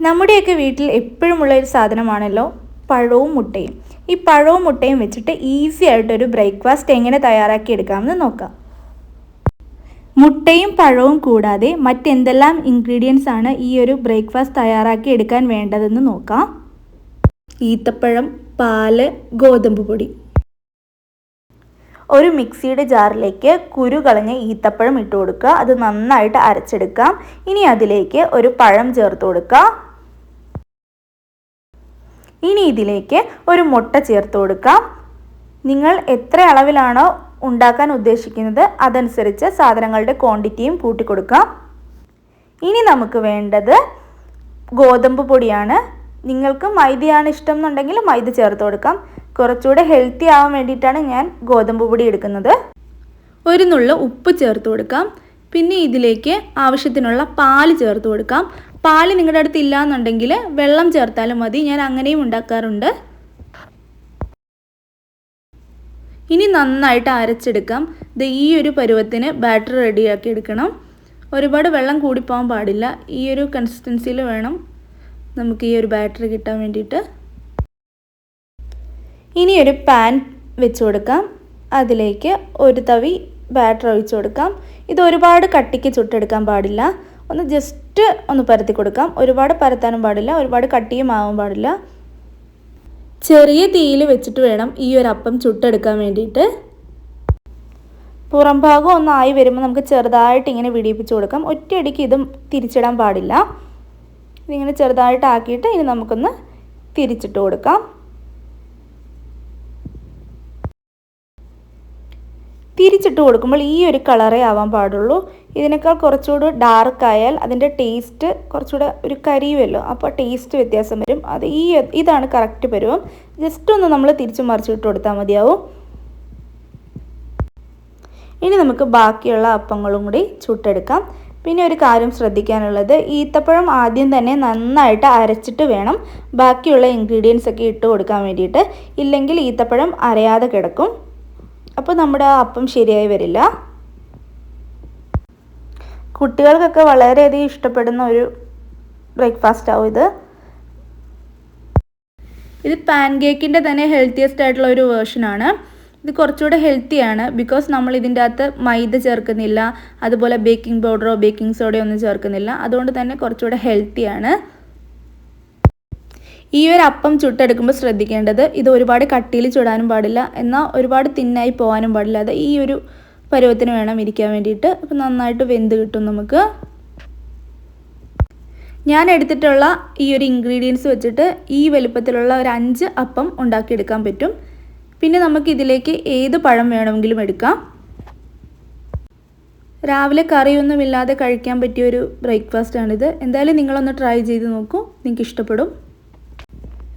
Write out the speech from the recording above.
നമ്മുടെയൊക്കെ വീട്ടിൽ എപ്പോഴുമുള്ള ഒരു സാധനമാണല്ലോ പഴവും മുട്ടയും. ഈ പഴവും മുട്ടയും വെച്ചിട്ട് ഈസി ആയിട്ടൊരു ബ്രേക്ക്ഫാസ്റ്റ് എങ്ങനെ തയ്യാറാക്കി എടുക്കാമെന്ന് നോക്കാം. മുട്ടയും പഴവും കൂടാതെ മറ്റെന്തെല്ലാം ഇൻഗ്രീഡിയൻസ് ആണ് ഈ ഒരു ബ്രേക്ക്ഫാസ്റ്റ് തയ്യാറാക്കി എടുക്കാൻ വേണ്ടതെന്ന് നോക്കാം. ഈത്തപ്പഴം പാൽ ഗോതമ്പ് പൊടി. ഒരു മിക്സിയുടെ ജാറിലേക്ക് കുരു കളഞ്ഞ ഈത്തപ്പഴം ഇട്ട് കൊടുക്കുക. അത് നന്നായിട്ട് അരച്ചെടുക്കാം. ഇനി അതിലേക്ക് ഒരു പഴം ചേർത്ത് കൊടുക്കുക ഇനി ഇതിലേക്ക് ഒരു മുട്ട ചേർത്ത് കൊടുക്കാം. നിങ്ങൾ എത്ര അളവിലാണോ ഉണ്ടാക്കാൻ ഉദ്ദേശിക്കുന്നത് അതനുസരിച്ച് സാധനങ്ങളുടെ ക്വാണ്ടിറ്റിയും കൂട്ടിക്കൊടുക്കാം ഇനി നമുക്ക് വേണ്ടത് ഗോതമ്പ് പൊടിയാണ്. നിങ്ങൾക്ക് മൈദയാണ് ഇഷ്ടം എന്നുണ്ടെങ്കിൽ മൈദ ചേർത്ത് കൊടുക്കാം. കുറച്ചുകൂടെ ഹെൽത്തി ആവാൻ വേണ്ടിയിട്ടാണ് ഞാൻ ഗോതമ്പ് പൊടി എടുക്കുന്നത്. ഒരു നുള്ള ഉപ്പ് ചേർത്ത് കൊടുക്കാം. പിന്നെ ഇതിലേക്ക് ആവശ്യത്തിനുള്ള പാൽ ചേർത്ത് കൊടുക്കാം. പാൽ നിങ്ങളുടെ അടുത്ത് ഇല്ല എന്നുണ്ടെങ്കിൽ വെള്ളം ചേർത്താലും മതി. ഞാൻ അങ്ങനെയും ഉണ്ടാക്കാറുണ്ട്. ഇനി നന്നായിട്ട് അരച്ചെടുക്കാം. ഇത് ഈ ഒരു പരുവത്തിന് ബാറ്റർ റെഡിയാക്കി എടുക്കണം. ഒരുപാട് വെള്ളം കൂടിപ്പോകാൻ പാടില്ല. ഈ ഒരു കൺസിസ്റ്റൻസിയിൽ വേണം നമുക്ക് ഈ ഒരു ബാറ്ററി കിട്ടാൻ വേണ്ടിയിട്ട്. ഇനി ഒരു പാൻ വെച്ച് കൊടുക്കാം. അതിലേക്ക് ഒരു തവി ബാറ്റർ ഒഴിച്ചു കൊടുക്കാം. ഇത് ഒരുപാട് കട്ടിക്ക് ചുട്ടെടുക്കാൻ പാടില്ല. ഒന്ന് ജസ്റ്റ് ഒന്ന് പരത്തി കൊടുക്കാം. ഒരുപാട് പരത്താനും പാടില്ല ഒരുപാട് കട്ടിയും ആവാൻ പാടില്ല. ചെറിയ തീയിൽ വെച്ചിട്ട് വേണം ഈ ഒരു അപ്പം ചുട്ടെടുക്കാൻ വേണ്ടിയിട്ട്. പുറം ഭാഗം ഒന്ന് ആയി വരുമ്പോൾ നമുക്ക് ചെറുതായിട്ട് ഇങ്ങനെ വിടിയിപ്പിച്ച് കൊടുക്കാം. ഒറ്റയടിക്ക് ഇതും തിരിച്ചിടാൻ പാടില്ല. ഇതിങ്ങനെ ചെറുതായിട്ട് ആക്കിയിട്ട് ഇനി നമുക്കൊന്ന് തിരിച്ചിട്ട് കൊടുക്കാം. തിരിച്ചിട്ട് കൊടുക്കുമ്പോൾ ഈ ഒരു കളറേ ആവാൻ പാടുള്ളൂ. ഇതിനേക്കാൾ കുറച്ചുകൂടി ഡാർക്ക് ആയാൽ അതിന്റെ ടേസ്റ്റ് കുറച്ചുകൂടെ ഒരു കരിയുമല്ലോ. അപ്പോൾ ടേസ്റ്റ് വ്യത്യാസം വരും. അത് ഈ ഇതാണ് കറക്റ്റ് പരുവം. ജസ്റ്റ് ഒന്ന് നമ്മൾ തിരിച്ചു മറിച്ചിട്ട് കൊടുത്താൽ മതിയാവും. ഇനി നമുക്ക് ബാക്കിയുള്ള അപ്പങ്ങളും കൂടി ചുട്ടെടുക്കാം. പിന്നെ ഒരു കാര്യം ശ്രദ്ധിക്കാനുള്ളത് ഈത്തപ്പഴം ആദ്യം തന്നെ നന്നായിട്ട് അരച്ചിട്ട് വേണം. ബാക്കിയുള്ള ഇൻഗ്രീഡിയൻസ് ഒക്കെ ഇട്ട് കൊടുക്കാൻ വേണ്ടിയിട്ട്. ഇല്ലെങ്കിൽ ഈത്തപ്പഴം അരയാതെ കിടക്കും. അപ്പോൾ നമ്മുടെ അപ്പം ശരിയായി വരില്ല. കുട്ടികൾക്കൊക്കെ വളരെയധികം ഇഷ്ടപ്പെടുന്ന ഒരു ബ്രേക്ക്ഫാസ്റ്റ് ആവും ഇത്. ഇത് പാൻ കേക്കിന്റെ തന്നെ ഹെൽത്തിയസ്റ്റ് ആയിട്ടുള്ള ഒരു വേർഷനാണ് ഇത് കുറച്ചുകൂടെ ഹെൽത്തിയാണ് ബിക്കോസ് നമ്മൾ ഇതിന്റെ അകത്ത് മൈദ ചേർക്കുന്നില്ല. അതുപോലെ ബേക്കിംഗ് പൗഡറോ ബേക്കിംഗ് സോഡയോ ഒന്നും ചേർക്കുന്നില്ല. അതുകൊണ്ട് തന്നെ കുറച്ചുകൂടെ ഹെൽത്തിയാണ് ഈ ഒരു അപ്പം ചുട്ടെടുക്കുമ്പോൾ ശ്രദ്ധിക്കേണ്ടത് ഇത് ഒരുപാട് കട്ടിയിൽ ചുടാനും പാടില്ല എന്നാൽ ഒരുപാട് തിന്നായി പോകാനും പാടില്ല. അത് ഈ ഒരു പരുവത്തിന് വേണം ഇരിക്കാൻ വേണ്ടിയിട്ട്. അപ്പം നന്നായിട്ട് വെന്ത് കിട്ടും നമുക്ക്. ഞാൻ എടുത്തിട്ടുള്ള ഈ ഒരു ഇൻഗ്രീഡിയൻസ് വെച്ചിട്ട് ഈ വലുപ്പത്തിലുള്ള ഒരു അഞ്ച് അപ്പം ഉണ്ടാക്കിയെടുക്കാൻ പറ്റും. പിന്നെ നമുക്ക് ഇതിലേക്ക് ഏത് പഴം വേണമെങ്കിലും എടുക്കാം. രാവിലെ കറിയൊന്നുമില്ലാതെ കഴിക്കാൻ പറ്റിയ ഒരു ബ്രേക്ക്ഫാസ്റ്റാണിത് എന്തായാലും നിങ്ങളൊന്ന് ട്രൈ ചെയ്ത് നോക്കൂ. നിങ്ങൾക്ക് ഇഷ്ടപ്പെടും